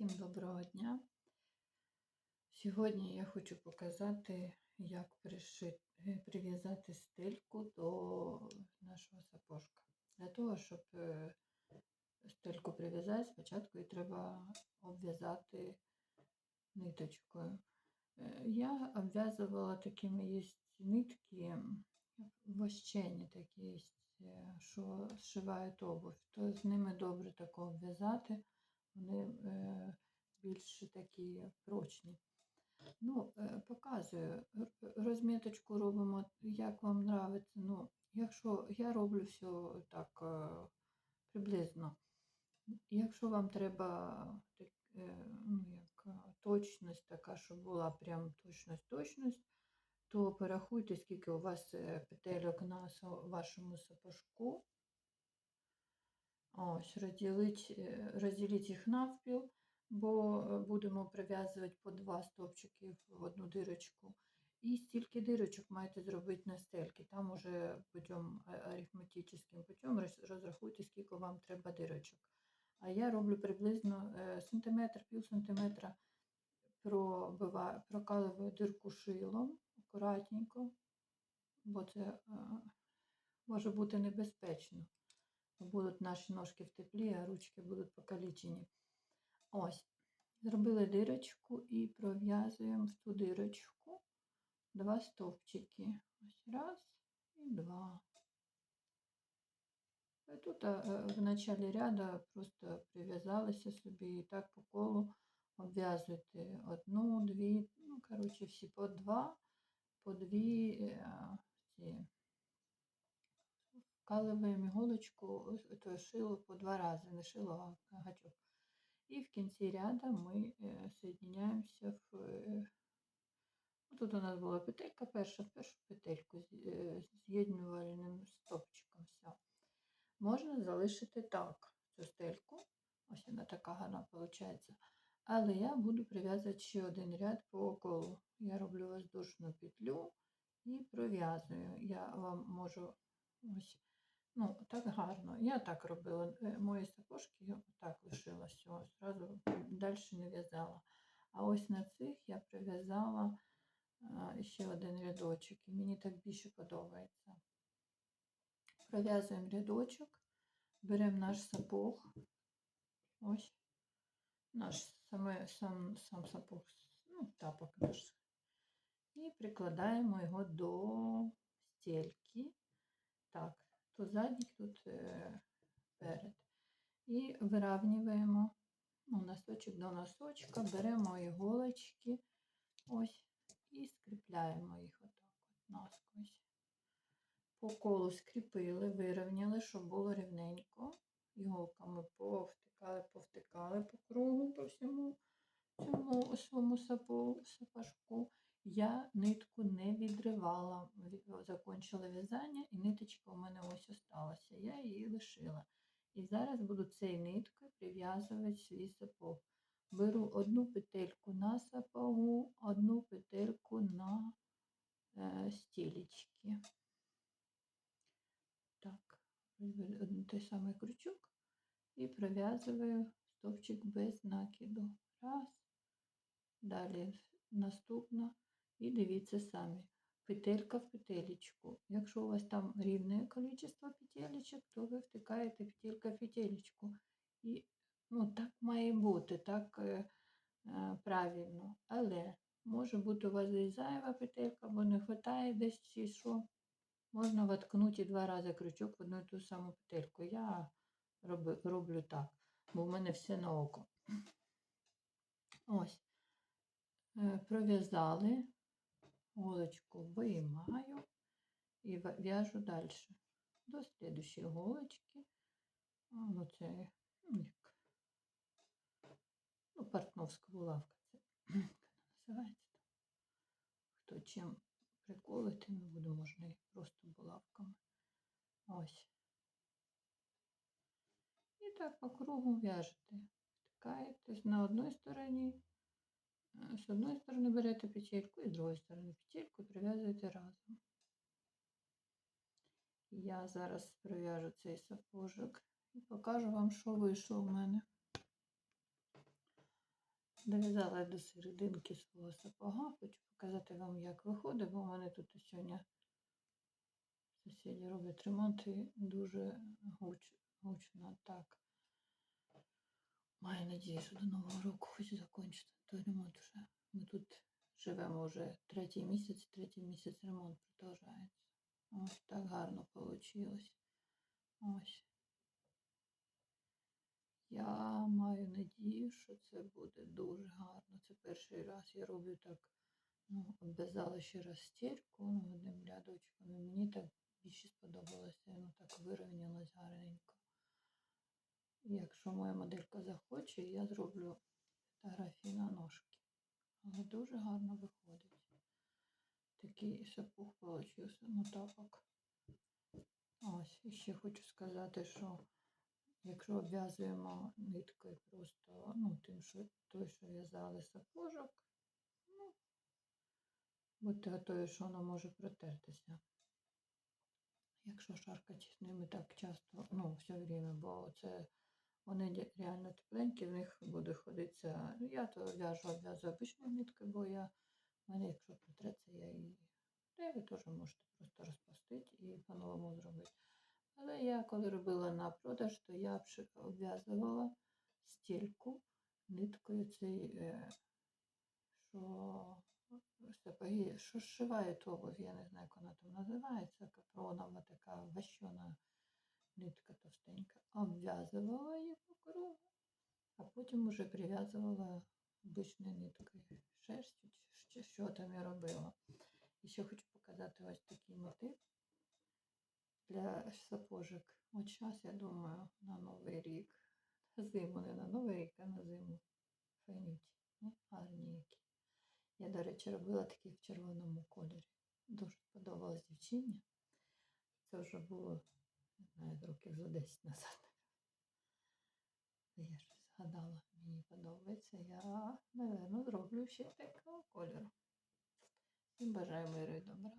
Всім доброго дня. Сьогодні я хочу показати, як пришити, е, прив'язати стельку до нашого сапожка. Для того, щоб е, стельку прив'язати, спочатку її треба обв'язати ниточкою. Е, Я обв'язувала такими є нитки, вощені такі що зшивають обувь, то з ними добре тако обв'язати вони е, більш такі прочні. Ну, е, показую. Розміточку робимо, як вам нравиться. Ну, якщо я роблю все так е, приблизно. Якщо вам треба ну, як, точність така, щоб була прям точність-точність, то порахуйте, скільки у вас петельок на вашому сапожку. Ось, розділить, е, розділіть їх навпіл, бо е, будемо прив'язувати по два стовпчики в одну дирочку. І стільки дирочок маєте зробити на стельки. Там уже путем арифметичним путем розрахуйте, скільки вам треба дирочок. А я роблю приблизно е, сантиметр, пів сантиметра пробива- прокалую дирку шилом акуратненько, бо це е, може бути небезпечно будуть наші ножки в теплі, а ручки будуть покалічені. Ось, зробили дирочку і пров'язуємо в ту дирочку два стовпчики. Ось раз і два. І Тут е, в началі ряду просто прив'язалися собі і так по колу обв'язуєте одну, дві, ну, коротше, всі по два, по дві ці вкалуємо іголочку, то шило по два рази, не шило, а гачок. І в кінці ряду ми е, соєдиняємося в. е, Тут у нас була петелька перша, першу петельку е, з'єднувальним стопчиком. Все. Можна залишити так цю стельку. Ось вона така гарна виходить. Але я буду прив'язувати ще один ряд по колу. Я роблю воздушну петлю і пров'язую. Я вам можу ось Ну, так гарно. Я так робила. Е, Мої сапожки я так лишила всього, зразу далі не в'язала. А ось на цих я прив'язала ще один рядочок, і мені так більше подобається. Пров'язуємо рядочок, беремо наш сапог, ось наш саме, сам, сам сапог, ну, тапок наш, і прикладаємо його до стельки. Так, тут заднік, тут е, перед. І вирівнюємо ну, носочок до носочка, беремо іголочки ось і скріпляємо їх отак от насквозь. По колу скріпили, вирівняли, щоб було рівненько. Іголками повтикали, повтикали по кругу по всьому цьому своєму сапожку. Я нитку не відривала, ві- закончила в'язання, і ниточка у мене ось осталася. Я її лишила. І зараз буду цією ниткою прив'язувати свій сапог. Беру одну петельку на сапогу, одну петельку на е, стілечки. Так, той самий крючок і пров'язую стовпчик без накиду. Раз. Далі наступна. І дивіться самі. Петелька в петелечку. Якщо у вас там рівне кількість петелечок, то ви втикаєте петелька в петелечку. І ну, так має бути, так е, е, правильно. Але може бути у вас десь зайва петелька, або не вистачає десь чи що. Можна воткнути два рази крючок в одну і ту саму петельку. Я роблю, роблю так, бо в мене все на око. Ось. Е, Пров'язали, голочку виймаю і в'яжу далі. До слідущої голочки. А, Ну, ну, як, ну, портновська булавка. Це називається. Хто чим приколити, не буду, можна і просто булавками. Ось. І так по кругу в'яжете. Втикаєте на одній стороні, З одної сторони берете петельку і з другої сторони петельку прив'язуєте разом. Я зараз прив'яжу цей сапожок і покажу вам, що вийшло в мене. Дов'язала до серединки свого сапога. Хочу показати вам, як виходить, бо у мене тут сьогодні сусіди роблять ремонт і дуже гуч, гучно так. Маю надію, що до Нового року хоч закінчити той ремонт вже. Ми тут живемо вже третій місяць, третій місяць ремонт продовжується. Ось так гарно вийшло. Ось. Я маю надію, що це буде дуже гарно. Це перший раз я роблю так, ну, обв'язала ще раз стільку ну, одним рядочком. Мені так більше сподобалося, ну так вирівнялось гарненько. Якщо моя моделька захоче, я зроблю фотографії на ножки. Але дуже гарно виходить. Такий сапог получився, ну тапок. Ось, і ще хочу сказати, що якщо обв'язуємо ниткою просто, ну, тим, що той, що в'язали сапожок, ну, будьте готові, що воно може протертися. Якщо шаркати ними так часто, ну, все время, бо це вони реально тепленькі, в них буде ходитися. Ну, я то в'яжу, обв'язую обичною ниткою, бо я, в мене, якщо протреться, я її. Та ви теж можете просто розпустити і по-новому зробити. Але я коли робила на продаж, то я обв'язувала стільку ниткою цей, що сапоги, що зшивають обувь, я не знаю, як вона там називається, капронова така ващена нитка товстенька. Обв'язувала її по кругу, а потім уже прив'язувала обичною ниткою шерстю, чи що там я робила. І ще хочу показати ось такий мотив для сапожок. От зараз, я думаю, на Новий рік. На зиму, не на Новий рік, а на зиму. Фенюті. Ну, гарні які. Я, до речі, робила такі в червоному кольорі. Дуже сподобалось дівчині. Це вже було, не знаю, років за 10 назад. Я ж згадала, мені подобається. Я, напевно, зроблю ще такого кольору. Всім бажаю миру і добра.